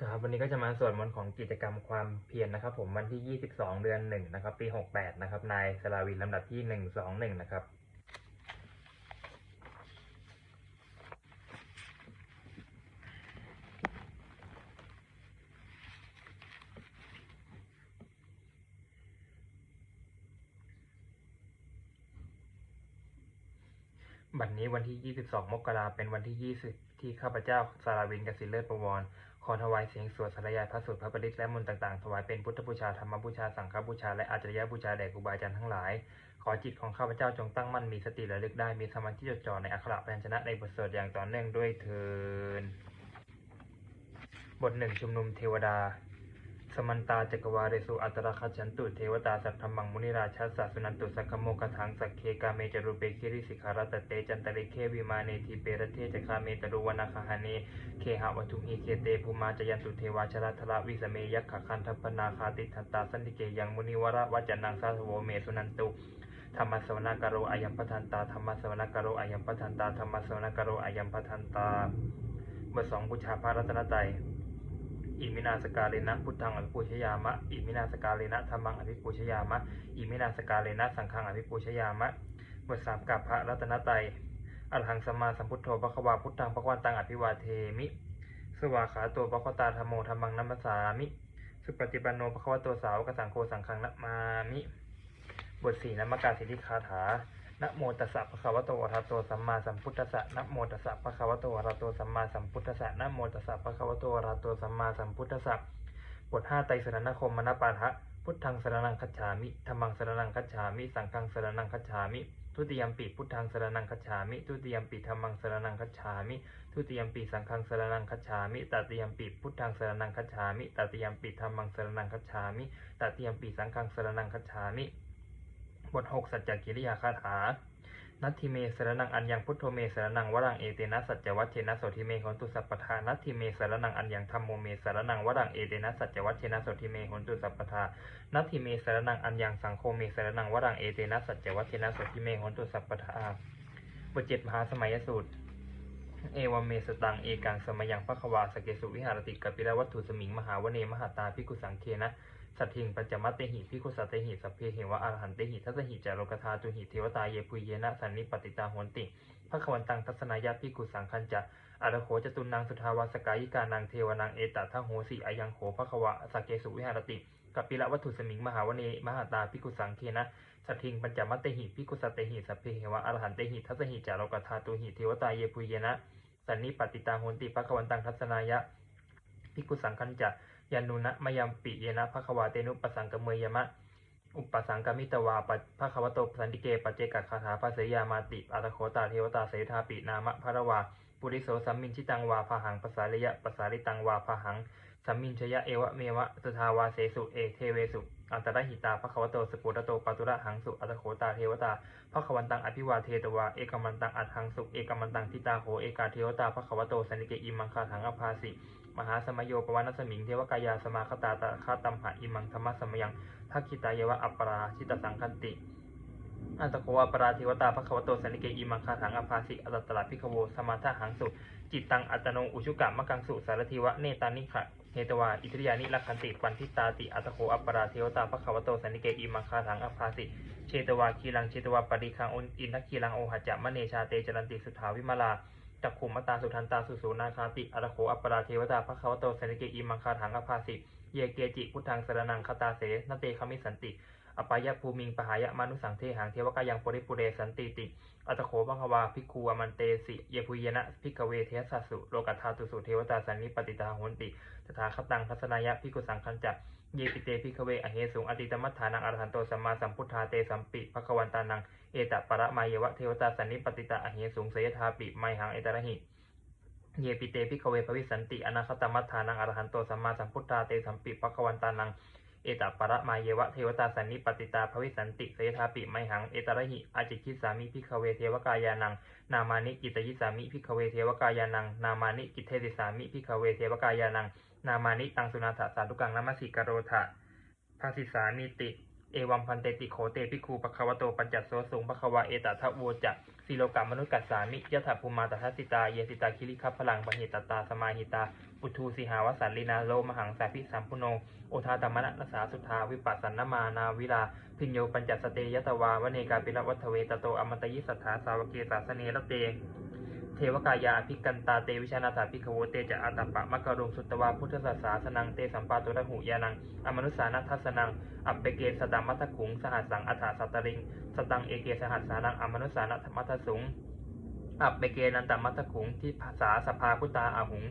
ครับวันนี้ก็จะมาสวดมนต์ของกิจกรรมความเพียรนะครับ ผมวันที่ 22 เดือนหนึ่งนะครับ ปี 68 นะครับ นายสลาวินลำดับที่ 121 นะครับ บัด นี้วันที่ 22 มกราเป็นวันที่ 20 ที่ข้าพเจ้าสาราวินกสิเลิศประวรขอถวายเสียงสวดสารยายพระสูตรพระปริตรและมนต์ต่างๆ ถวายเป็นพุทธบูชาธรรมบูชาสังฆบูชาและอาจารยบูชาแด่ครูบาอาจารย์ทั้งหลาย ขอจิตของข้าพเจ้าจงตั้งมั่นมีสติระลึกได้มีสมาธิจดจ่อในอักขระพยัญชนะในบทสวดอย่างต่อเนื่องด้วยเทินบทหนึ่งชุมนุมเทวดา สมันตาจักวาเรสุอัตราคัจฉันตุเทวตาสัทธมังมุนิราชาสัสสุนันตุสักขโมกทังสักเคกาเมจรูเปคิริสิขารตเตจันตะเลเควิมาเนทิเปรเทจคาเมตรุวนาคหาเนเคหะวัตุหีเคเตภูมาจยันตุเทวาชรัทระวิสเมยักขคันทปนาคาติทันตาสันติเกยังมุนิวระวัจนังสาสโวเมสุนันตุธรรมสวนกโรอายัมปทันตาธรรมสวนกโรอายัมปทันตาธรรมสวนกโรอายัมปทันตาบทสองบูชาพระรัตนตรัย อิมินาสกาเลนะพุทธังอภิปูชยามะ อิมินาสกาเลนะธรรมังอภิปูชยามะ อิมินาสกาเลนะสังฆังอภิปูชยามะบทสามกับพระรัตนตรัยอรหังสัมมาสัมพุทโธพระควาพุทธังพระวันตังอภิวาเทมิ สวาขาโตพระควตาธรรมโมธรรมังนัมสามิ สุปฏิปันโนพระควโตสาวกสังโฆสังฆังนะมามิ บทสี่นัมกาสิทธิคาถา นะโมตัสสะภะคะวะโตอะระหะโตสัมมาสัมพุทธัสสะนะโมตัสสะภะคะวะโตอะระหะโตสัมมาสัมพุทธัสสะนะโมตัสสะภะคะวะโตอะระหะโตสัมมาสัมพุทธัสสะบทห้าไตรสรณคมมนปาทะพุทธังสรนังคัจฉามิธรรมังสรนังคัจฉามิ สังฆังสรนังคัจฉามิทุติยมปีพุทธังสรนังคัจฉามิทุติยมปีธรรมังสรนังคัจฉามิทุติยมปีสังฆังสรนังคัจฉามิตติยมปีพุทธังสรนังคัจฉามิตติยมปีธรรมังสรนังคัจฉามิตติยมปีสังฆังสรนังคัจฉามิ บทหกสัจจกิริยาคาถา นัตถิเมสรนังอัญญังพุทโธเมสรนังวรังเอเตนะสัจจวัชเชนะโสทิเมหนตุสัพพทานัตถิเมสรนังอัญญังธรรมโมเมสรนังวรังเอเตนะสัจจวัชเชนะโสทิเมหนตุสัพพทานัตถิเมสรนังอัญญังสังโฆเมสรนังวรังเอเตนะสัจจวัชเชนะโสทิเมหนตุสัพพทาบทเจ็ดมหาสมัยสูตรเอวเมสตังเอกังสมยังพระควาสเกสุวิหารติกัปปิรวัตถุสมิงมหาวเนมหาตาพิกุสังเคนะ สัตถิงปัญจมัตเตหิพิคุสัตเตหิสัพเพเหวะอรหันเตหิทัสหิจาโรกธาตุหิเทวตาเยปุยเยนะสันนิปติตาโหนติพระควันตังทัศนายาพิกุสังคัญจะอารโขจตุนางสุทาวาสกายิกานางเทวนางเอตตะโหสีอายังโขพระควะสเกสุวิหารติกัปปิระวัตถุสมิงมหาวเนมหาตาพิกุสังเคนะสัตถิงปัญจมัตเตหิพิกุสัตเตหิสัพเพเหวะอรหันเตหิทัสหิจาโรกธาตุหิเทวตาเยปุยเยนะสันนิปติตาหนติภควันตังทัศนายะภิกุสังคัญจะ ยานุนะมยัมปิเยนะภควาเตนุปสังกเมยมะ อุปสังกมิตวาปะภควโตสันติเกปัจเจกคาถาภาเสยามาติอัตโคตาเทวตาเสธาปินามะภระวาปุริโสสัมมินชิตังวาพาหังภาษาริยะภาษาริตังวาพาหังสัมมินชยะเอวะเมวะสุทาวาเสสุเอเทเวสุอันตรหิตาภควโตสปุตโตปตุระหังสุอัตโคตาเทวตาพระขวันตังอภิวาเทตวาเอกมันตังอัฏฐังสุเอกมันตังทิตาโหเอกาเทวตาพระขวโตสันนิเกอิมังคาถังอภาสิ มหาสมโยปวานัสมิงเทวกายาสมาคตาตาคาตัมหะอิมังธรรมสมยังทักขิตายวะอัปปราชิตสังคันติอันตโควาปราเทวตาพระขวโตสันิเกอิมังคาถังอภาสิอัตตระพิขโวสมาทาหังสุ จิตตังอัตโนอุชุกะมะกังสุสารทิวะเนตานิขะเฮตวาอิทริยานิลักขันติปันทิตาติอัตโคอัปปราเทวตาพระขวโตสันิเกอิมังคาถังอภาสิเชตวาคีลังเชตวาปริคังอินทักคีลังโอหัจจะมะเนชาเตจรันติสุทาวิมาลา จักขุมมตตาสุทันตาสุสูนาคาติอรโคอัปปราเทวตาภควโตเสนเกอิมังคาถังอภาสิเยเกจิพุทธังสรนังคตาเสนเตคามิสันติอปายะภูมิงปหายะมานุสังเทหังเทวกายังปริปุเรสันติติ อัตโขภควาภิกขุอมันเตสิ เยพุยนะภิกเวเทสัสุโลกัตถาตุสุเทวตาสันนิปติตาโหนติตถาคตังทัศนายะภิกุสังคัญจักเยปิเตพิกเวอเหสุงอติตมัฏฐานังอรหันโตสัมมาสัมพุทธาเตสัมปิภควันตานัง เอตประมาเยวะเทวตาสันนิปติตาอเหสุงเสยธาปิไมหังเอตระหิเยปิเตพิกเวภวิสันติอนาคตมัฏฐานังอรหันโตสัมมาสัมพุทธาเตสัมปิภควันตานังเอตประมาเยวะเทวตาสันนิปติตาภวิสันติเสยธาปิไมหังเอตระหิอาจิคิสามิพิกเวเทวกายานังนามานิกิตยิสามิพิกเวเทวกายานังนามานิกิเทติสามิพิกเวเทวกายานังนามานิตังสุนาถสาธุกังนามสิกโรธะภาสิสามิติ เอวัมพันเตติโขเตปิคูปะควะโตปัญจโสสุงปะควะเอตตะโวจะสิโลกามนุษย์กัสสามิยะถาภูมาตทัสสิตา เยสิตาคิริคัพพลังปะหิตตาสมาหิตา ปุทูสิหาวสันลินาโลมหังสาพิสัมพุโน โอทาตมะนัสสาสุทาวิปัสสันนมานาวิลา พิญโยปัญจสเตยตวาวเนกาปิระวัฏเวตโตอมตยิสัทธาสาวเกสาสเนรเต เทวกายาภิกันตาเตวิชานาสาภิกขโวเตจะอาตปะมะกะรุงสุตตวาพุทธศาสาสนังเตสัมปาตุระหูยานังอมนุสานัทสนังอัปเปเกสตัมมัทขุงสหัสสังอัฏฐสัตตริงสตังเอเกสหัสสานังอมนุสานัทมัทสุงอัปเปเกนันตมัทขุงที่ภาษาสภาพุตตาอาหุง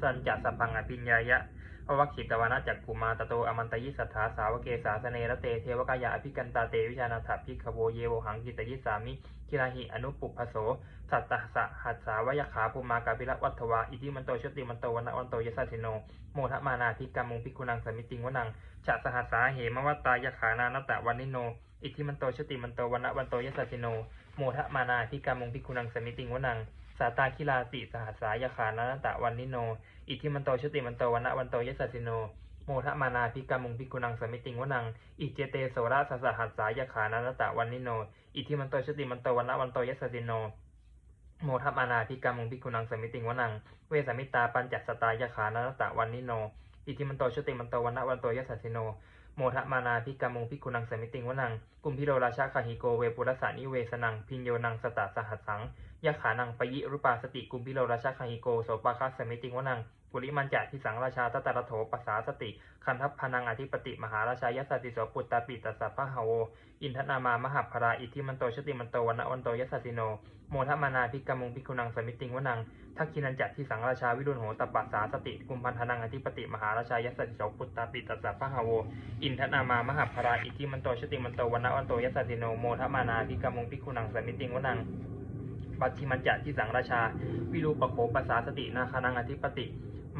สันจัสพังอภิญญายะ ภวัคขิตวานะจักกุมาตโตอมันตยิสัทธาสาวเกสาสเนรเตเทวกายาอภิกันตาเตวิชานาถพิขโวเยโวหังกิตยิสามิคิราหิอนุปุพโสสัตตสะหัสสาวยขาภูมากาปิระวัฏวาอิทิมันโตชติมันโตวันวันโตยสัสิโนโมทมานาภิกามุงพิกุนังสมิติงวนังฉะสหัสสาเหมวัตตายขานานตะวันนิโน อิทิมันโตชติมันโตวันวันโตยสัสิโนโมทมานาภิกามุงพิกุนังสมิติงวนัง สาตาคิลาติสหัสสายขานานตะวันนิโน อิทิมันโตชติมันโตวันะวันโตยสัสสิโน โมทมานาภิกามุงพิกุนังสมิติงวนัง อิเจเตโสระสสหัสสายขานานตะวันนิโน อิทิมันโตชติมันโตวันะวันโตยสัสสิโน โมทัมานาภิกามุงพิกุนังสมิติงวนัง เวสมิตาปัญจัสตายขานานตะวันนิโน อิทิมันโตชติมันโตวันะวันโตยสัสสิโนโมทมานาภิกามุงพิกุนังสมิติงวนัง กุมพิโรราชาคาหิโกเวปุรสานิเวสนัง พิญโยนังสตาสหัสสัง ยะขานังปยิรุปาสติกุมพิโรราชาคาหิโกโสปาคัสสมิติงวนังปุริมันจะทิสังราชาตตระโถปัสสาสติ คันทัพพนังอธิปติมหาราชายสติโสปุตตาปิตัสสะพะหาโว อินทนามามหาภราอิทธิมันโตชติมันโตวันวันโตยสัสสิโน โมทมานาภิกามุงพิกุนังสมิติงวนังทักขินันจัตที่สังราชาวิรุณโหตปัสสาสติกุมพันธนังอธิปติมหาราชายสติโสปุตตาปิตัสสะพะหาโว อินทนามามหาภราอิทธิมันโตชติมันโตวันวันโตยสัสสิโน โมทมานาภิกามุงพิกุนังสมิติงวนัง ปัจฉิมันจัตที่สังราชา วิรูปโขปัสสาสตินาคานังอธิปติ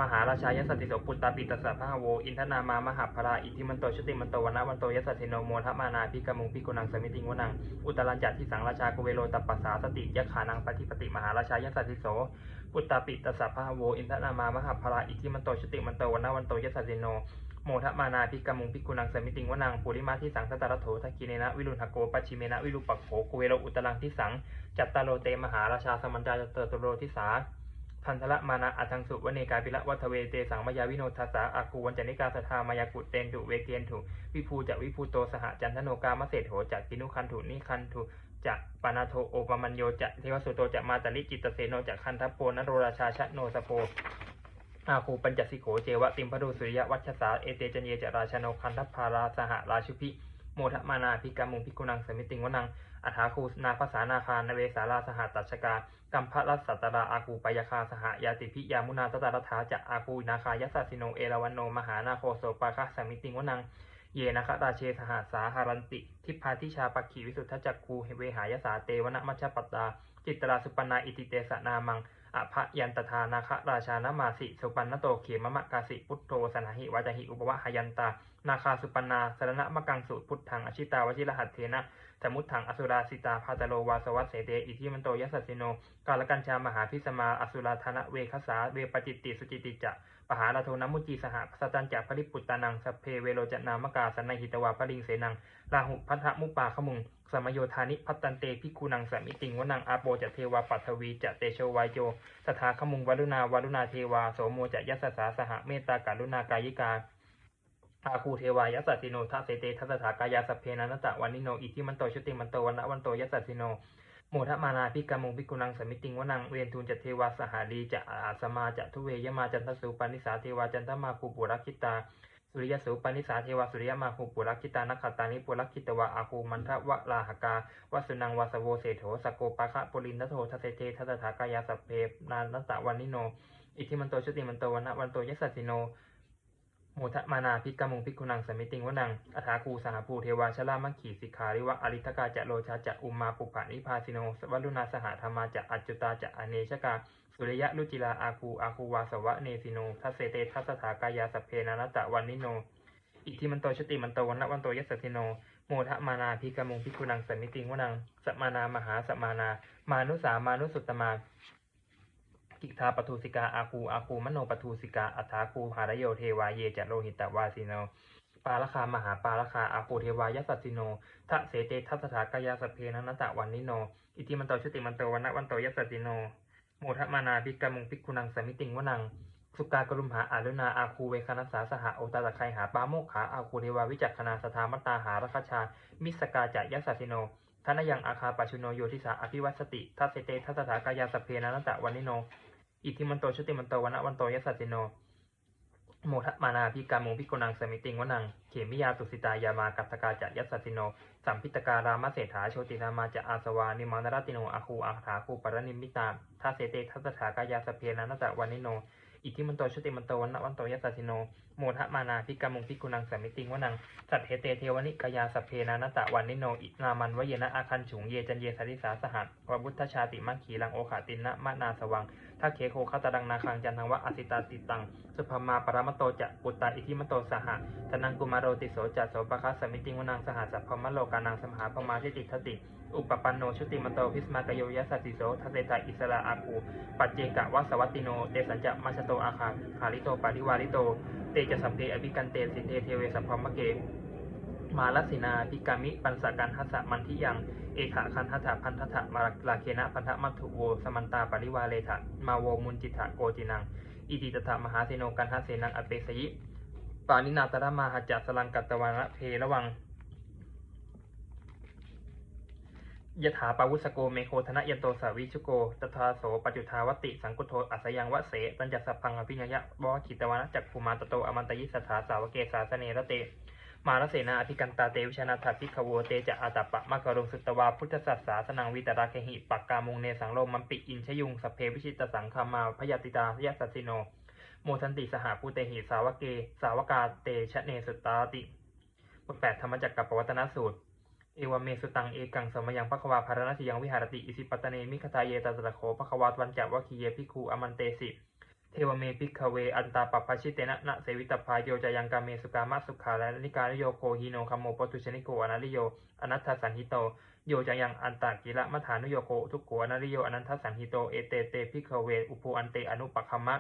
มหาราชายสติโสปุตตาปิตัสสะพะหาโว อินทนามามหาภราอิทิมันโตชติมันโตวันวันโตยสัสสิโนโมทมานาภิกามุงพิกุนังสมิติงวนัง อุตรัญจัตที่สังราชากุเวโรตปัสสาสติยะขานังปฏิปติมหาราชายสัสสิโสปุตตาปิตัสสะพะหาโว อินทนามามหาภราอิทิมันโตชติมันโตวันวันโตยสัสสิโน โมทมานาภิกามุงพิกุนังสมิติงวนังปุริมาที่สังสตารโถทักกิเนนะวิรุณหโกปัจฉิเมนะวิรูปักโขกุเวโรอุตรังที่สังจัตตาโลเตมหาราชาสมันจาจตตโรทิสาพันธละมานะอัทังสุวเนกาปิละวัทเวเตสังมายาวิโนทัสสาอากูวันจนิกาสทามายากุเตนถุเวเกนถุวิภูจะวิภูโตสหจันทโนกามเศรโถจะกินุคันถุนิคันถุจะปานาโทโอปมัญโยจะเทวสุโตจะมาตลิจิตเสโนจะคันทัปโปนโรราชาชะโนสโป อาคูปัญจสิโขเจวะติมพดุสุริยวัชสาเอเตจันเยจราชโนคันทัพพาราสหราชุพิโมทมานาภิกามุงพิกุนังสมิติงวนังอัฐาคูนาภาษานาคานเวสาราสหตัชกากัมพรัสัตตราอากูปยคาสหยาติพิยามุนาตตารัฐาจะอากูนาคายสสสิโนเอราวันโนมหานาโคโสปาคะสมิติงวนังเยนะคะราเชสหาสาหารันติ ทิพาทิชาปักขีวิสุทธจักคูเวหายสาเตวนะมัชปัตตา จิตตราสุปนาอิติเตสนามัง อภยันตทานาคะราชานามาสิ สุปันนโตเขมมะกาสิพุทโธสนาหิวาจหิอุปวะหยันตา นาคาสุปันนาสรณะมะกังสุพุทธังอชิตาวชิรหัตเทนะสมุทถังอสุราสิตาพาตโลวาสวัสเสเตอิทิมันโตยัสสสิโน กาลกัญชามหาพิสมาอสุราธนะเวคสาเวปจิตติสุจิติจะ ปหาลาโทนมุจีสหสตันจะปริปุตตานังสเพเวโรจนามกาสันนหิตวาปริงเสนังราหุพัทธมุปาขมุงสมโยธานิพัตตันเตพิคูนังสมิติงวนังอาโปจะเทวาปัทวีจะเตโชวายโยสถาขมุงวรุณาวรุณาเทวาโสโมจะยัสสาสหเมตตาการุณากายิกาอาคูเทวายัสสสิโนทัสเสเตทัสสถากายาสเพนันตะวันนิโนอิทิมันโตชุติมันโตวันนะวันโตยัสสสิโน โมทมานาพิกามุงพิกุนังสมิติงวนังเวียนทูลจะเทวาสหารีจะอาสมาจะทุเวยมาจันทสุปานิสาเทวาจันทมาคูปุรักขิตา สุริยสุปานิสาเทวาสุริยมาคูปุรักขิตานักขตานิปุรักขิตวะอาคูมันทวะลาหกาวสุนังวาสโวเศโถสโกปะคะปุรินทโททัสเสเตทัสถากายาสพเพนานตะวันนิโน อิทิมันโตชุติมันโตวันะวันโตยัสสสิโน โมทมานาพิกามุงพิกุนังสมิติงวนังอัฐาคูสหภูเทวาชลามังขีสิกขาริวะอริทกาจะโลชาจะอุมมาปุปานิพาสิโนสวัลุณาสหธรรมาจะอัจจุตาจะอเนชกาสุริยะลุจิลาอาคูอาคูวาสวะเนสิโนทัสเสเตทัสสถากายาสเพนานตะวันนิโน อิทิมันโตชติมันโตวันนะวันโตยัสสิโนโมทมานาพิกามุงพิกุนังสมิติงวนังสมานา มหาสมานา มานุสามานุสุตตมา กิทาปทุสิกาอาคูอาคูมโนปทุสิกาอัฏฐาคูหารโยเทวาเยจะโลหิตตวาสิโนปาลคามหาปาลคาอาโปเทวายสัสสิโนทะเสเตทัสสถากายาสเพนันตะวันนิโน อิติมันโตชุติมันโตวันนะวันโตยัสสสิโน โมทมานาภิกกามุงภิกขุนังสมิติงวนัง สุกากรุมหาอารุณาอาคูเวคานัสสาสหะโอตาตะไคหาปาโมกขาอาคูเทวาวิจักขณาสถามตตาหารคชา มิสกาจะยัสสิโนทนยังอาคาปัชุโนโยทิสาอภิวัสสติทัสเสเตทัสสถากายาสเพนันตะวันนิโน อิทธิมันโตชุติมันโตวันะวันโตยัสสสิโน โมทมานาพิกามงพิกุนังสมิติงวนัง เขมิยาตุสิตายามากัตกาจะยัสสิโน สัมพิตการามเศรษฐาโชตินามาจะอาสวานิมานรติโนอาคูอาถาคูปรนิมิตาทัเสเตทัสถากายาสเพนันตะวันิโน อิทธิมันโตชุติมันโตวันะวันโตยัสสสิโน โมทะมานาพิกามุงพิกุนังสมิติงวนัง สัตเหเตเทวนิกยาสเพนันตะวันนิโนอินามันวเยนะอาคันฉุงเยจันเยสาริสาสหัสวบุทธชาติมังคีลังโอขาตินะมะนาสวังทักเคโคคาตดังนาคังจันทังวะอสิตาติตัง สุภมาปรมโตจะปุตตาอิทิมโตสหะธนังกุมารโรติโสจะโสปะคะสมิติงวนังสหัสสัพพมะโลกานังสมหาพมาทิติทติอุปปันโนชุติมโตพิสมากโยยัสสติโสทัเตตาอิสระอาคูปัจเจกะวัสวัตติโนเตสัญจะมัชโตอาคาคาริโตปาริวาริโต เตจะสัมเพอภิกันเตสินเทเทเวสัพพมะเก มาลสินาพิกามิปันสกันทัสสะมันทิยัง เอขาคันทัถะพันทัถะมาลาเคนะพันธะมัตถุโว สมันตาปริวาเลทะมาโวมุนจิตะโกจินัง อิติตถะมหาเสโนกันทัเสนังอเปสยิปานินาตระมาหจัสสลังกัตตวานะเพระวัง ยถาปาวุสโกเมโคธนะยันโตสาวิชุโกตถาโสปัจจุทาวติสังกุโทอัสยังวะเสตัญจัสพพังอภิญญะวะขิตวานะจักภูมาตโตอมันตยิสถาสาวเกสาสเนระเต มาลเสนาอภิกันตาเตวิชนาถาภิขโวเตจะอาตาปะมะกะรงสุตวาพุทธสัสสาสนังวิตราเคหิปักกามุงเนสังโลมัมปิอินชยุงสเพวิชิตสังคามาพยาติตายสสสิโน โมทันติสหภูเตหิสาวเก สาวกาเตชะเนสุตตาติบทแปดธรรมจักรกับปวัตนสูตร เอวเมสุตังเอกังสมยังพระควาภารณสิยังวิหารติอิสิปตเนมิคทาเยตตะโขพระควาตวันจะวะคีเยพิคูอมันเตสิเทวเมพิกเวอันตาปปปชิเตนะนะเสวิตพายโยจายังกาเมสุกามะสุขาและนิการโยโคฮิโนคัมโมปตุชนิโกอนาลิโยอนัตถสันหิโตโยจายังอันตากิระมัฐานุโยโกทุกโกอนาลิโยอนันทสันหิโตเอเตเตพิกเวอุปูอันเตอนุปคัมมะ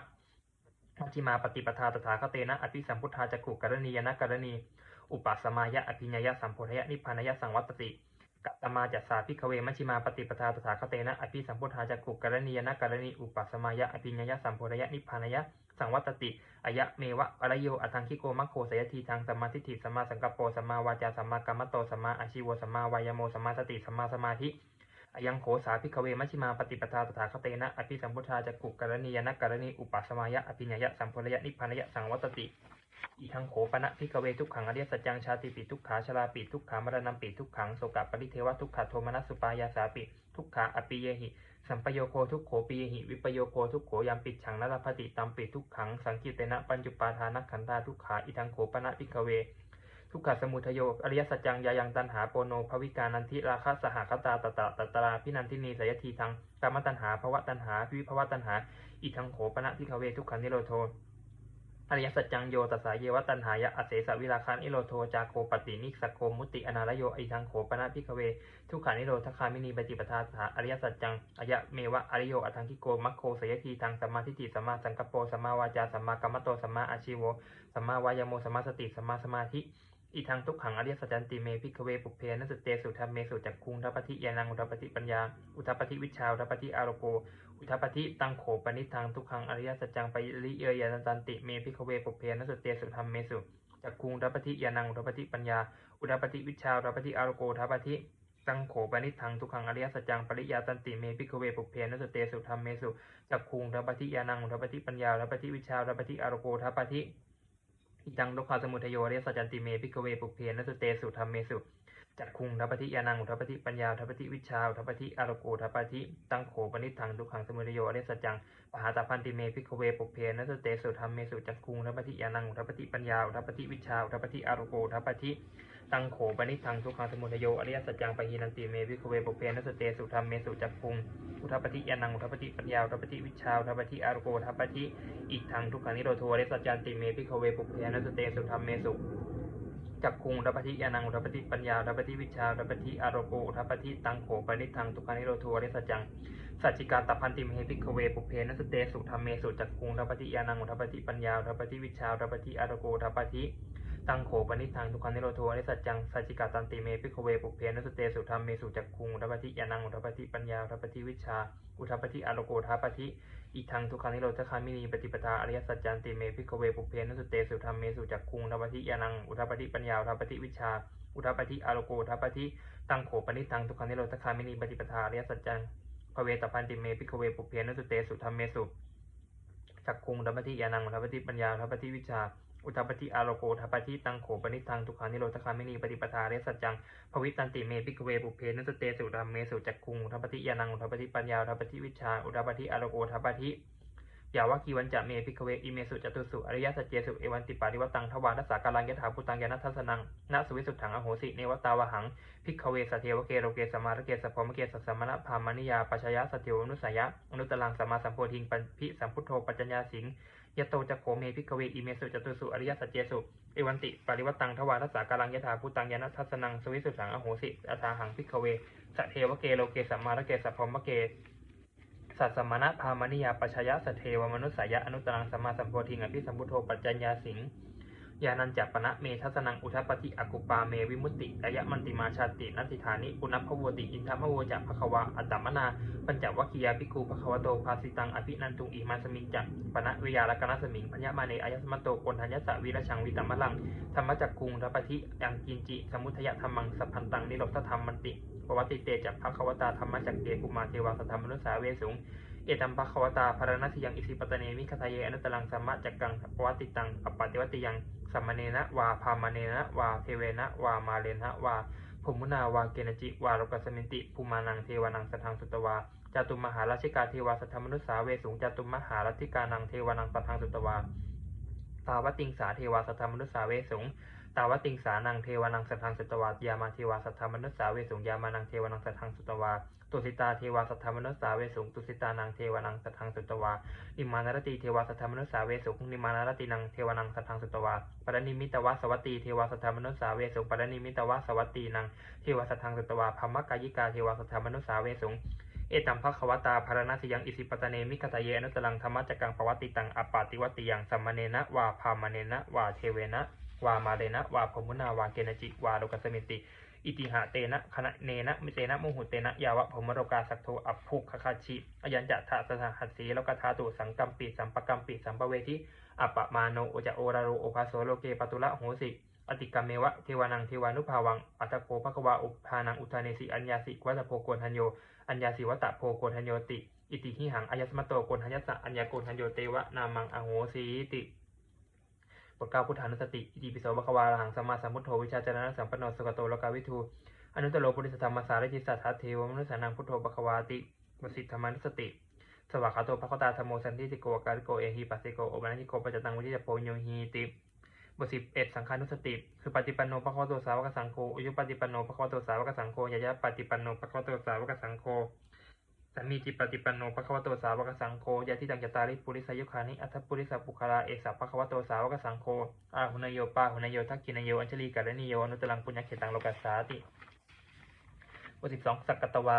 มัชฌิมาปฏิปทาตถาคเตนะอภิสัมพุทธาจักขุกรณียนะกรณี อุปัสมายะอภิญญาสัมโพธยะนิพพานยะสังวัตติกัตมาจัสสาพิกเวมัชิมาปฏิปทาตถาคเตนะอภิสัมพุทธาจักขุกรณียนะกรณีอุปัสมายะอภิญญาสัมโพธยะนิพพานยะสังวัตติอายะเมวะอรโยอทังคิโกมัคโคสยทีทางสัมมาทิฏฐิสัมมาสังกปโปสัมมาวาจาสัมมากรรมโตสัมมาอาชีวสัมมาวายโมสัมมาสติสัมมาสมาธิ ยังโขสาพิกเวมัชิมาปฏิปทาตถาคเตนะอภิสัมพุทธาจักขุกรณียนะกรณีอุปัสมายะอภิญญยสัมพธยะนิพพานยะสังวัตติอีทังโขปนะพิกเวทุกขังอริยสัจจังชาติปิทุกขาชราปิทุกขามรณะปิทุกขังโสกปริเทวะทุกขโทมนัสสุปายาสาปิทุกขาอปิเยหิสัมปโยโคทุกโขปิเยหิวิปโยโคทุกโขยามปิฉังนรพติตัมปิทุกขังสังกิตเตนะปัญจุปาทานักขันธาทุกขาอีทังโขปนะพิกเว ทุกขสมุทโยอริยสัจจังยายังตันหาโปโนภวิกานันทิราคะสหคตาตตะตตราพินันทินีสยทีทังกรรมตันหาภวะตันหาวิภวะตันหาอีทังโขปนะพิกเวทุกขันนิโรโทอริยสัจจังโยตัสสายเยวตันหายะอเสสวิราคานิโรโทจาโคปตินิสสโคมุติอนาลโยอิทังโขปนะพิกเว ทุกขานิโรธคามินีปฏิปทาสหอริยสัจจังอายะเมวะอริโยอทังคิโกมัคโคสยทีทางสัมมาทิฏฐิสัมมาสังกปโปสัมมาวาจาสัมมากัมมะโตสัมมาอาชีโวสัมมาวายโมสัมมาสติสัมมาสมาธิ อีทางทุกขังอริยสัจจันติเมพิกเวปุเพนัสสเตสุธรรมเมสุจักคุงทัปปิยานังอุทัปปิปัญญา อุทัปปิวิชาอุทัปปิอารโก อุทัปปิตังโขปนิทังทุกขังอริยสัจจังไปริเยยานันติเมพิกเวปุเพนัสสเตสุธรรมเมสุจักคุงทัปปิยานังอุทัปปิปัญญา อุทัปปิวิชาอุทัปปิอารโกทัปปิตังโขปนิทังทุกขังอริยสัจจังปริยาตันติเมพิกเวปุเพนัสสเตสุธรรมเมสุจักคุงทัปปิยานังอุทัปปิปัญญาอุทัปปิวิชาอุทัปปิอารโกทัปปิ อิจังทุกขาสมุทโยเรสจันติเมพิกเวปุเพนัสเตสุธรรมเมสุ จักคุงทัปปฏิยานังทัปปฏิปัญญาทัปปฏิวิชาทัปปฏิอารโกทัปปฏิตังโขปนิทังทุกขังสมุทโยเรสจังปหาตาพันติเมพิกเวปุเพนัสเตสุธรรมเมสุจักคุงทัปปฏิยานังทัปปฏิปัญญาทัปปฏิวิชาทัปปฏิอารโกทัปปฏิตังโขปนิทังทุกขังสมุทโยอริยสัจจังปหินันติเมพิกเวปุเพนัสเตสุธรรมเมสุจักคุงอุทัปปฏิยานังอุทัปปฏิปัญญาอุทัปปฏิวิชาอุทัปปฏิอารโกทัปปฏิอีกทางทุกขานิโรโทเรสัจจันติเมพิขเวปุเพนัสเตสุธรรมเมสุ จักคุงรัปฏิยานังรัปฏิปัญญารัปฏิวิชารัปฏิอารโกรัปฏิตังโขปนิทังทุกขานิโรโทเรสัจจัง สัจจิกาตพันติมเมพิขเวปุเพนัสเตสุธรรมเมสุจักคุงรัปฏิยานังรัปฏิปัญญารัปฏิวิชารัปฏิอารโกรัปฏิตังโขปนิทังทุกขันนิโรโทอนิสัจจังสัจจิกาตันติเมพิกเวปุเพนุสเตสุธรรมเมสุจักคุงอุทปฏิยานังอุทปฏิปัญญาอุทปฏิวิชา อุทปปฏิอารโกทาปฏิ อีกทั้งทุกครั้งที่เราจะคามินีปฏิปทาอริยสัจจันติเมพิกเวปุเพนุสเตสุธรรมเมสุจักคุงอุทปปฏิยานังอุทปปฏิปัญญาอุทปปฏิวิชา อุทปปฏิอารโกทัปฏิตังโขปนิทังทุกครั้งที่เราจะคามินีปฏิปทาอริยสัจจันภเวตพันติเมพิกเวปุเพนุสเตสุธรรมเมสุจักคุงอุทปปฏิยานังอุทปปฏิปัญญาอุทปปฏิวิชา อุทปฏิอารโกทปฏิตังโขปนิทังทุกขานิโรธคามินีปฏิปทาเรสัจจังภวิตันติเมพิกเวปุเพนุสเตสุธรรมเมสุจักคุงอุทปฏิยานังอุทปฏิปัญญาอุทปฏิวิชาอุทปฏิอารโกทปฏิยาวะกีวันจะเมพิกเวอิเมสุจตุสุอริยสัจเจสุเอวันติปาริวัตังทวานัสสาการังยถาภูตังยานัทสนังณสุวิสุทธังอโหสิเนวตาวหังพิกเวสเทวเกโรเกสมารเกสพรมเกสสมณพามานิยาปัชยะสเทวนุสยะอนุตลังสัมมาสัมโพธิงปัญพิสัมพุทโธปัญญาสิง ยะโตจักโขเมพิกเวอิเมสุจตุสุอริยสัจเจสุเอวันติปริวัตังทวาทัสสาการังยถาภูตังยานัทัสนังสวิสุสังอโหสิอัฐาหังพิกเวสเทวเกโลเกสัมมาระเกสัพพมเกสัสสมณพามนิยาปัชยะสเทวมนุสสยะอนุตรังสัมมาสัมโพธิงอภิสัมพุทโธปัจจัญญาสิง ยานันจัปณะเมทัสนังอุทปฏิอกุปาเมวิมุติระยะมันติมาชาตินัตติธานิปุณพพโวติอินทมโวจะภควาอัตตมนาปัญจวัคคียาภิกขุภควโตภาสิตังอภินันตุงอิมาสมิงจักปณะวิยาลกนัสมิงพญามาเนอายสมโตโกนทัญญสวิรชังวิตมมลังธรรมจักกุงรปฏิยังกินจิ สมุทยธรรมังสัพพันตังนิโรธธรรมมันติปวัติเตจักภควตาธรรมจักเกปุมาเทวาสธรรมนุสาเวสุง เอตัมภควตาภารณสิยังอิสิปตเนมิคทายเยอนุตลังสัมมาจักกังปวัติตังอปปติวัติยังสัมมเนนะวาพามเนนะวาเทเวนะวามาเลนะวาภมุนาวาเกณจิวาโรกัสมินติภูมานังเทวานังสัทังสุตวาจตุมมหาราชิกาเทวาสัทธมนุสาเวสุงจตุมมหาราชิกานังเทวานังสัทังสุตวาตาวติงสาเทวาสัทธมนุสาเวสุง ตาวติงสานังเทวานังสัทธังสุตวา ยามาเทวาสัทธามนุสาเวสุงยามานังเทวานังสัทธังสุตวา ตุสิตาเทวาสัทธามนุสาเวสุงตุสิตานังเทวานังสัทธังสุตวา นิมานารติเทวาสัทธามนุสาเวสุงนิมานารตินังเทวานังสัทธังสุตวาปรณิมิตวะสวัตตีเทวาสัทธามนุสาเวสุงปรณิมิตวะสวัตตีนังเทวาสัทธังสุตวาภมกายิกาเทวาสัทธามนุสาเวสุงเอตัมภควตาภารณสิยังอิสิปตะเนมิคตาเยอนุตลังธรรมจักกังปวัติตังอปาติวัติยังสัมมเนนะวาพามเนนะวาเทเวนะ วามาเดนะวาภมุนาวาเกณจิวาโลกัสมิติอิติหะเตนะคณะเนนะมิเตนะโมหุเตนะยาวะพมโรกาสักโทอัพพุคคาชิอยัญจะทะสสหัสสีโลกธาตุสังกัมปิสัมปกัมปิสัมปเวทิอัปปมาโนโอจะโอราโรโอภาโสโลเกปตุละโหสิอติกรรมเมวะเทวานังเทวานุภาวังอัตโกภควาอุปานังอุทานสิอัญญาสิวัตโพโกนทัญโยอัญญาสิวัตโพโกนทัญโยติ อิติหิหังอายสมโตโกนทัญญสะอัญญาโกนทัญโยเตวะนามังอโหสีติ บทเก้าพุทธานุสติอิติปิโสภควาอรหังสัมมาสัมพุทโธวิชาจารณะสัมปันโนสุขโตโลกาวิทูอนุตโรปุริสธรรมสารจิสัทธาเทวมนุสานังพุทโธภควาติวสิทธรรมานุสติ สวากขาโตภควตาธโมสันติสิโกการิโกเอหิปัสสิโกโอปัญญิโกปัจจตังวิจิตโพโยหีติบทสิบเอ็ดสังฆานุสติ คือปฏิปันโนภควโตสาวกสังโฆอุยุปฏิปันโนภควโตสาวกสังโฆยะยะปฏิปันโนภควโตสาวกสังโฆ สามีจิปฏิปันโนภควโตสาวกสังโฆยะทิตังจตาริปุริสยุคานิอัตถปุริสปุคลาเอสะภควโตสาวกสังโฆอาหุนโยปาหุนโยทักกินโยอัญชลีกัลนิโยอนุตตรังปุญญเขตังโลกัสสาติบทสิบสองสักกตวา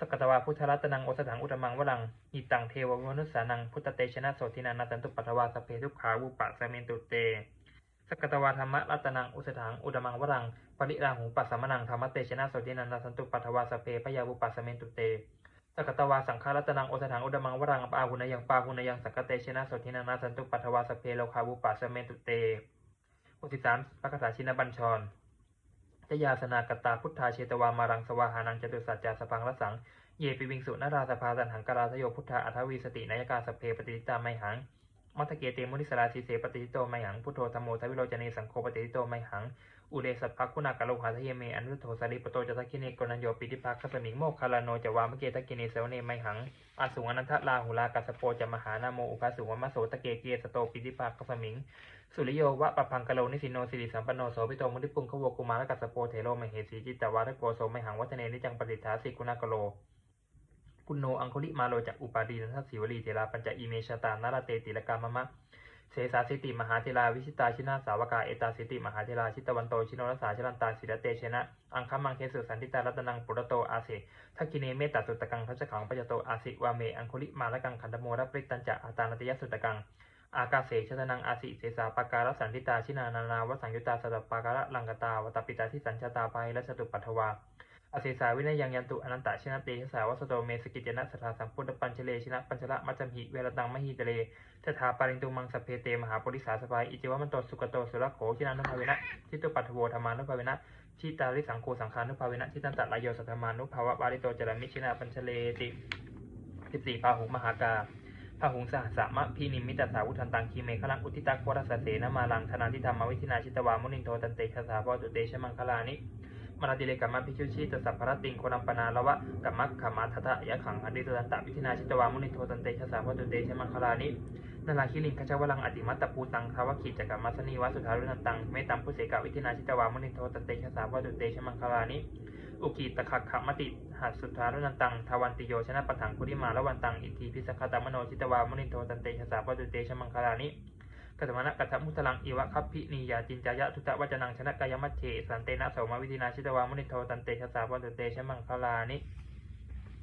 สกกตวาพุทธรัตนังโอสถังอุตมังวลังอิตังเทวมนุสสานังพุทธเตชนะโสตินานาตันตุปัทวาสเพทุขาวุปะสเมนตุเตสกตวาธรรมรัตนังอุสถังอุตมังวรังปริราหุปัสสมนังธรรมเตชนะโสตินานาสันตุปัทวาสเพพยาวุปะสเมนตุเต สกตวาสังฆารัตนังโอสถังอุดมังวรังปาหุนยังปาหุนยังสักกเตชนะสตินานาสันตุปัทวาสเพโลคาวุปะสเมนตุเตหกสิบสามพระคาถาชินบัญชรจยาสนากตตาพุทธาเชตวามารังสวาหานังจตุสัจจาสพังรสัง เยปิวิงสุนาราสภาสันหังกราสโยพุทธาอัทวีสตินายกาสเพปฏิจิตาไมหัง มัทเกเตมุนิสราสีเสปฏิทิโตไมหังพุทโธธรมโมทวิโรจเนสังโฆปฏิทิโตไมหังอุเรสัพพักคุณากะโลหะทะเยเมอนุโทสาริปโตจทักขิเนกนัญโยปิติภาคัสมิงโมคคาลาโนจวามเกตะกิเนเสวเนไมหังอาสุงอนันทลาหุลากัสโปจะมหานาโมอุคาสุวมะโสตะเกเกสโตปิติภาคัสมิง สุริโยวะปะพังกะโลนิสิโนสิริสัมปโนโสภิโตมุนิปุงขโวกุมารกัสโปเทโลมเหสีจิตตวาทโกโสไมหังวัฒเนนิจังปฏิฐาสิกุณากะโล กุณโนอังคุลิมาโลจากอุปาดีนัทสิวลีเทราปัญจอิเมชตานาราเตติลกามมะเสสาสิติมหาเทราวิชิตาชินาสาวกาเอตาสิติมหาเทราชิตวันโตชิโนรสาชลันตาศิรเตชนะ อังคมังเคสุสันติตารัตนังปุระโตอาเสทักกิเนเมตตาสุตตะกังทัชขังปัจจโตอาสิวาเมอังคุลิมาละกังขันธโมรับปริตันจะอาตานติยสุตตะกัง อากาเสชตนังอาสิเสสาปาการสันติตาชินานานาวสังยุตตาสตปปาการะลังกตาวตปิตาที่สัญชาตาภัยและสตุปัทวา อเสสาวินัยยังยันตุอนันตะชินะเตชสาวัสโตเมสกิจเจนะสถาสัมพุทธปัญชเลชินะปัญชละมัจจมหิเวรตังมหิตเลทถาปารินตุมังสเพเตมหาปุริสาสบายอิจิวะมันโตสุกโตสุรโขชินานุภาเวนะทิตุปัทโวธรรมานุภาเวนะชิตาริสังโฆสังขานุภาเวนะทิตันตะลายโยสัทธมานุภาวะบาลิโตจรมิชินาปัญชเลติสิบสี่พาหุมหากาพหุงสหัสสะมะพีนิมิตสาวุทันตังคีเมฆลังอุทิตักวรสเสนมาลังธนันทิธรรมวิธินาชิตวามุนินโทตันเตชะสาพอตุเตชะมังคลานิ มนาติเลกัมมะพิชุชีตสัพพรติงโคนัมปนาละวะกัมมัคขมาทัตะยะขังอดิตตันตวิธินาชิตวามุนินโทตันเตชะสาพอตุเตชะมังคลานินาลาคิลิงขจวลังอติมัตตปูตังทาวคิจกรมัสนีวสุทารุนันตังเมตัมพุเสกวิธินาชิตวามุนินโทตันเตชะสาพอตุเตชะมังคลานิอุกิตะขักขมติหัสสุทธารุนันตังทวันติโยชนะปะถังคุริมาละวันตังอิทธิพิสคตามโนจิตวามุนินโทตันเตชะสาปตุเตชะมังคลานิ กัตมนะกัตมุตลังอิวะคัพพินียาจินจายะทุตะวัจนังชนะกายมัจเฉสันเตนะโสมวิธินาชิตวามุนินโทตันเตชะสาปตุเตชะมังคลานิ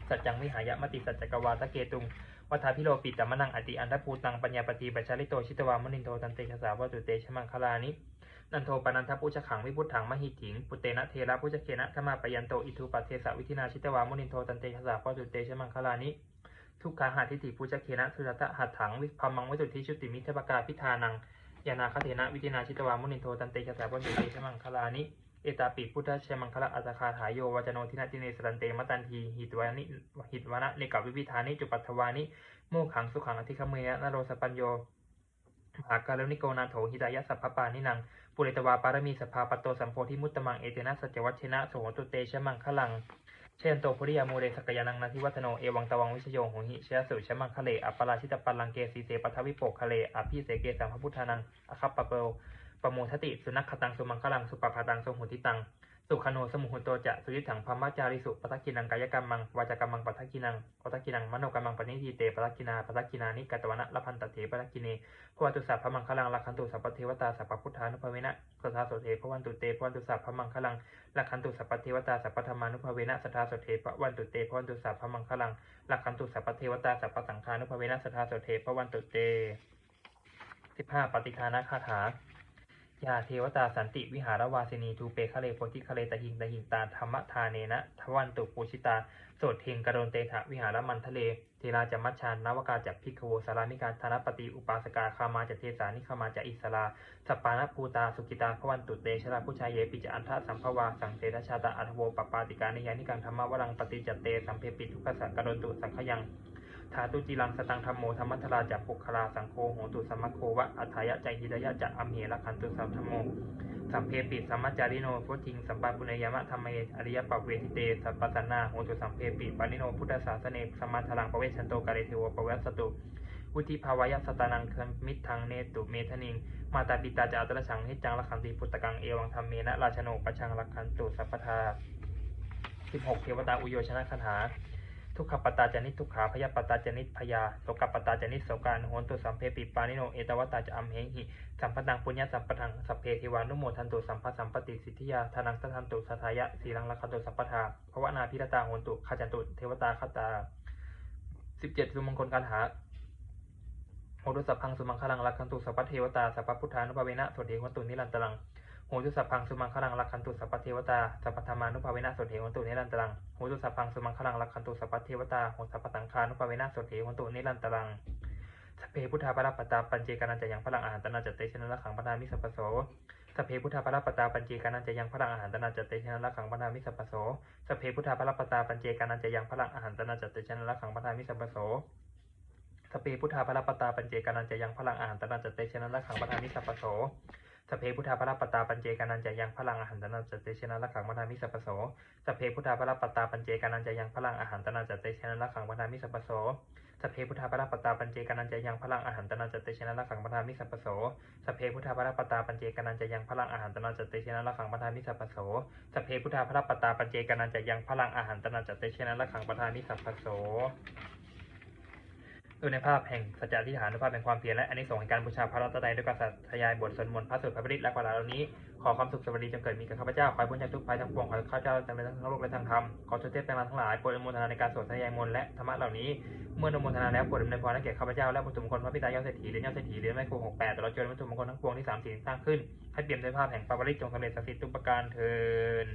สัจจังวิหายะมติสัจจกวาตะเกตุงวัฏาพิโลปิตตมนังอติอันทภูตังปัญญาปฏิปัชาลิโตชิตวามุนินโทตันเตชะสาปตุเตชะมังคลานินันโทปนันทปุชขังวิพุทธังมหิถิงปุเตนะเทระพุชเคนะธรรมาปยันโตอิทุปัสเทสะวิธินาชิตวามุนินโทตันเตชะสาปจุเตชะมังคลานิ ทุกขาหาทิฏฐิพุชเคนะสุรตะหัตถังวิพัมมังวิสุทธิชุติมิทปกาพิธานังยานาคเทนะวิธินาชิตวามุนินโทตันเตชะสาปจุเตชมังคลานิเอตาปิพุทธเชมังคละอัตคาถายโยวาจโนทินาติเนสรันเตมตันทีหิตวานิหิตวานะเนกับวิวิธานิจุปัทวานิโมขังสุขังอธิคเมยะนโรสปัญโยมหาการุณิโกนาโถหิตายะสัพพปานินังปุเรตวาปารมีสภาปโตสัมโพธิมุตตมังเอเตนะสัจวัชเชนะโสโตุเตชมังคลัง เช่นโตภริยามูเรสกยานังนาทิวัฒโน เอวังตวังวิชโยงหงหิเชยสุชมังคะเลอัปปราชิตปัลลังเกสีเสปัทวิโปกคะเลอภิเสเกสัมพุทธานังอคัปปะเปโลปโมทติ สุนัขตัง สุมังคลัง สุปปาตัง สุหุติตัง สุขโนสมุหุโตจะสุยิถังพมจาริสุปทักกินังกายกรรมังวาจากรรมังปทักกินังปทักกินังมโนกรรมังปณิทีเตปทักกินาปทักกินานิกตวนะละพันตเถปทักกิเนพวัตุสัพพมังคลังลักขันตุสัพพเทวตาสัพพพุทธานุภเวนะสัทธาสเทพวันตุเตพวันตุสัพพมังคลังลักขันตุสัพพเทวตาสัพพธรรมานุภเวนะสัทธาสเทพวันตุเตพวันตุสัพพมังคลังลักขันตุสัพพเทวตาสัพพสังฆานุภเวนะสัทธาสเทพวันตุเตสิบห้าปฏิทานะคาถา ยาเทวตาสันติวิหารวาสินีทูเปคะเลโพธิคะเลตะหิงตะหิงตาธรรมทาเนนะทวันตุปูชิตาโสดเทงกรณเตถะวิหารมันทะเล เทราจมัชชานนวกาจักพิกโวสารามิการธนปฏิอุปาสกาคามาจเทสานิคามาจอิสลาสปานภูตาสุกิตาพวันตุเตชราผู้ชายเยปิจอันทะสัมภวาสังเตทชาตาอัทโวปปาติกานิยานิกังธรรมวรังปฏิจจเตสัมเพปิทุกขสักกรณตุสังขยัง ทาตุจิรังสตังธรรมโมธรรมัทราจักปุคลาสังโฆโหตุสมมโควะอัฏายะใจหิตยะจะอัมเหระคันตุสัมธรรมโมสัมเพปิสัมมัจาริโนพุทธิงสัมปาปุเนยมะธรรมเยอริยปเวทิเตสัพปสันนาโหตุสัมเพปิปานิโนพุทธศาสเนสัมมาทลังปเวชันโตกาเรเทวปเวสตุวุธิภาวายสตานังเคัมมิทังเนตุเมทนิง มาตาปิตาจาตระชังหิจังละคันติพุตตกังเอวังธรรมเมนะราชโนปชังละคันตุสัพพทาสิบหกเทวตาอุโยชนะคาถา ทุกขปตาจานิทุกขาพยาปตาจานิพยาโสกปตาจานิโสการโหนตุสัมเพปิปานิโนเอตวัตตาจะอัมเหหิสัมปตังปุญญาสัมปทังสัพเพเทวานุโมทันตุสัมปสัมปติสิทธิยาทานังทันตุสัทายะสีลังละคันตุสัพพทาภวนาพิรตาโหนตุขจันตุเทวตาคตาสิบเจ็ดสุมงคลการหาโหตุสัพพังสุมังคลังละคันตุสัพพเทวตาสัพพพุทธานุภาเวนะสวดเทวันตุนิรันตรัง หตุสัพพังสุมังคลังละคันตุสัพพเทวตาสัพพธรรมานุภาเวนะสวดเทวันตุนิรันตรังโหตุสัพพังสุมังคลังละคันตุสัพพเทวตาโหสัพพสังฆานุภาเวนะสวดเทวันตุนิรันตรังสเพพุทธาปรปตาปัญเจกานันจะยังพลังอาหารตนาจัตเตชนะละขังปนามิสัพโสสเพพุทธาปรปตาปัญเจกานันจะยังพลังอาหารตนาจัตเตชนะละขังปนามิสัพโสสเพพุทธาปรปตาปัญเจกานันจะยังพลังอาหารตนาจัตเตชนะละขังปนามิสัพโสสเพพุทธาปราปตาปัญเจกานันจะยังพลังอาหารตนาจัตเตชนะละขังปนามิสัพโส สพเพพุทธาปราปตาปัญเจกานันจะยังพลังอาหารตนาจัตเตชนะละขังปนามิสัพโสสพเพพุทธาปราปตาปัญเจกานันจะยังพลังอาหารตนาจัตเตชนะละขังปนามิสัพโสสพเพพุทธาปราปตาปัญเจกานันจะยังพลังอาหารตนาจัตเตชนะละขังปทามิสัพโสสพเพพุทธาปราปตาปัญเจกานันจะยังพลังอาหารตนาจัตเตชนะละขังปทามิสัพโสสพเพพุทธาปราปตาปัญเจกานันจะยังพลังอาหารตนาจัตเตชนะละขังปทามิสัพพโส ด้วยในภาพแห่งสัจจะอธิษฐานด้วยภาพแห่งความเพียรและอันนี้ส่งส์แห่งการบูชาพระรัตนตรัยด้วยการสัทยายบทสวดมนต์พระสุตพระบริตและกว่าเหล่านี้ ขอความสุขสวัสดีจงเกิดมีกับข้าพเจ้าขอให้พ้นจากทุกภัยทั้งปวงขอให้ข้าพเจ้าจำเป็นทั้งโลกและทางธรรมขอทุเทพแต่มาทั้งหลายโปรดอนุโมทนาในการสวดสัทยายมนต์และธรรมะเหล่านี้ เมื่ออนุโมทนาแล้วโปรดดำเนินพรให้แก่ข้าพเจ้าและบุตรมงคลพระพิตายอดเศรษฐีเหรียญยอดเศรษฐีเหรียญแม่ครูหกแปดตลอดจนวัตถุมงคลทั้งปวงที่สามสี่สร้างขึ้นให้เปี่ยมด้วยภาพแห่งปาปริตจงสำเร็จศักดิ์สิทธิ์ทุกประการเทิน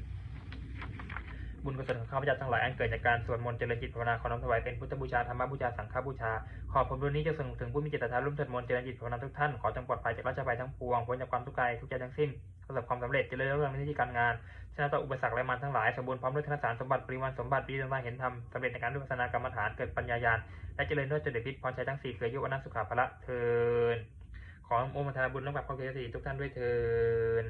บุญกุศลของข้าพเจ้าทั้งหลายอันเกิดจากการสวดมนต์เจริญจิตภาวนาขอน้อมถวายเป็นพุทธบูชาธรรมบูชาสังฆบูชา ขอผลบุญนี้จะส่งถึงผู้มีจิตศรัทธาร่วมสวดมนต์เจริญจิตภาวนาทุกท่านขอจงปลอดภัยจากราชภัยทั้งปวงพ้นจากความทุกข์กายทุกใจทั้งสิ้นประสบความสำเร็จเจริญรุ่งเรืองในที่การงานชนะต่ออุปสรรคและมารทั้งหลายสมบูรณ์พร้อมด้วยธนสารสมบัติปริมาณสมบัติปีดวงตาเห็นธรรมสำเร็จในการวิปัสสนากรรมฐานเกิดปัญญายาณและเจริญด้วยจดเดชพิษพรชัยทั้งสี่เกิดยุวันสุขาภละเทินขออนุโมทนาบุญร่วมกับครอบครัวสีทุกท่านด้วยเทิน